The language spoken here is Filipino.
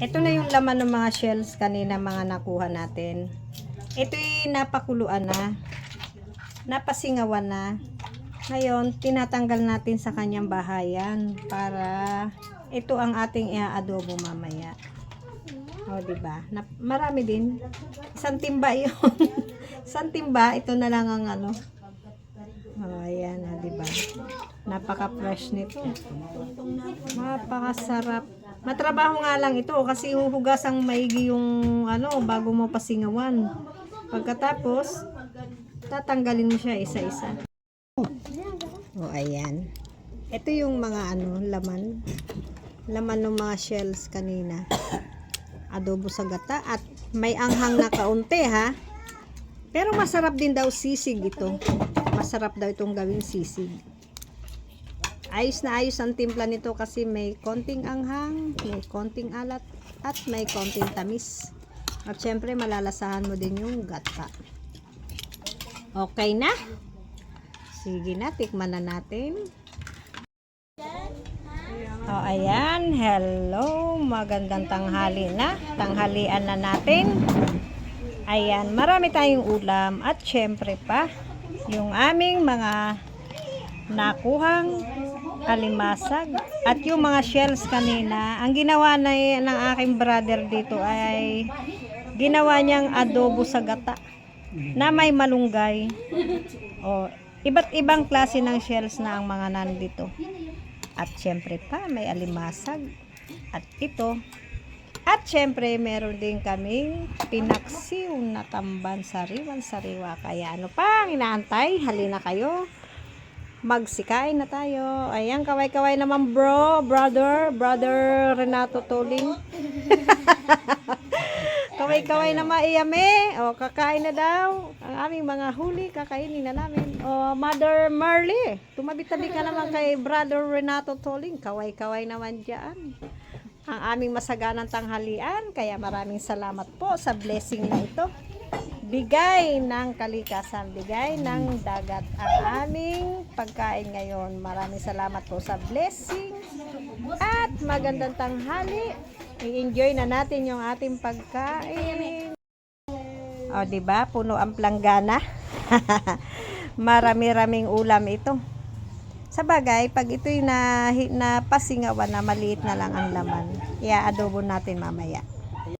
Ito na yung laman ng mga shells kanina mga nakuha natin. Ito yung napakuluan na. Napasingawan na. Ngayon, tinatanggal natin sa kanyang bahayan para ito ang ating i-adobo mamaya. O, di ba? Marami din. Isang timba yun. Isang timba, ito na lang ang ano. O, ayan, di ba? Napaka-fresh nito. Napakasarap. Matrabaho nga lang ito kasi huhugas ang maigi yung ano bago mo pasingawan. Pagkatapos, tatanggalin mo siya isa-isa. O, ayan. Ito yung mga ano, laman. Laman ng mga shells kanina. Adobo sa gata at may anghang na kaunti ha. Pero masarap din daw sisig ito. Masarap daw itong gawing sisig. Ayos na ayos ang timpla nito kasi may konting anghang, may konting alat, at may konting tamis. At syempre malalasahan mo din yung gata. Okay na? Sige na, tikman na natin. O, ayan. Hello. Magandang tanghali na. Tanghalian na natin. Ayan. Marami tayong ulam. At syempre pa, yung aming mga nakuhang alimasag. At yung mga shells kanina, ang ginawa na ng aking brother dito ay ginawa niyang adobo sa gata na may malunggay. O, iba't ibang klase ng shells na ang mga nandito. At syempre pa, may alimasag. At ito. At syempre, meron din kaming pinaksiw na tamban sariwan sariwa. Kaya ano pa ang inaantay? Halina kayo. Magsikain na tayo. Ayan, kaway-kaway naman bro, brother, brother Renato Toling. Kaway-kaway na maiyame. O, kakain na daw. Ang aming mga huli, kakainin na namin. O, Mother Marley, tumabi-tabi ka naman kay Brother Renato Toling. Kaway-kaway naman dyan. Ang aming masaganang tanghalian. Kaya maraming salamat po sa blessing na ito. Bigay ng kalikasan, bigay ng dagat ang aming pagkain ngayon. Maraming salamat po sa blessing. At magandang tanghali. I-enjoy na natin yung ating pagkain. O, di ba? Puno ang planggana. Marami-raming ulam ito. Sa bagay, pag ito'y na, na pasingawan na maliit na lang ang laman, i-adobo natin mamaya.